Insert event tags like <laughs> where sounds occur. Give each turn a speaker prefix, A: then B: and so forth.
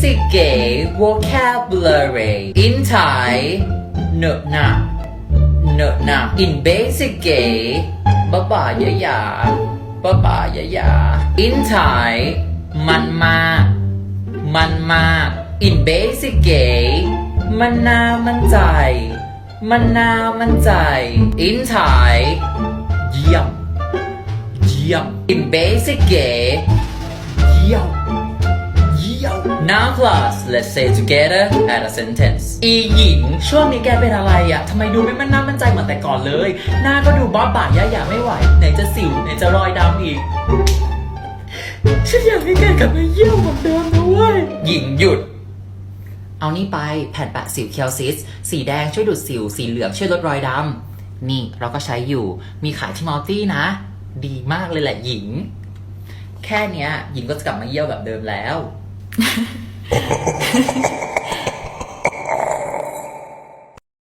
A: basic gay vocabulary in Thai เนอะหนะเนอะหนะ in basic gay บ้าบ่ายะยาบ้าบ่ายะยา in Thai มันมากมันมาก in basic gay มันนามันใจ มันนามันใจ in Thai เยี่ยมเยี่ยม in basic gay เยี่ยม now class let's say together add a sentence อีหญิง ช่วงนี้แกเป็นอะไรอะทำไมดูไม่มั่นหน้ามั่นใจเหมือนแต่ก่อนเลย หน้าก็ดูบ้าบ่ายะหยาไม่ไหว ไหนจะสิว ไหนจะรอยดำอีก ฉันอยากให้แกกลับมาเยี่ยมเหมือนเดิมนะเว้ย หญิงหยุด เอานี่ไปแผ่นแปะสิวเคียวซิส สีแดงช่วยดูดสิว สีเหลืองช่วยลดรอยดำ นี่เราก็ใช้อยู่ มีขายที่มัลตี้นะ ดีมากเลยแหละหญิง แค่เนี้ยหญิงก็จะกลับมาเยี่ยวแบบเดิมแล้ว Ha! <laughs>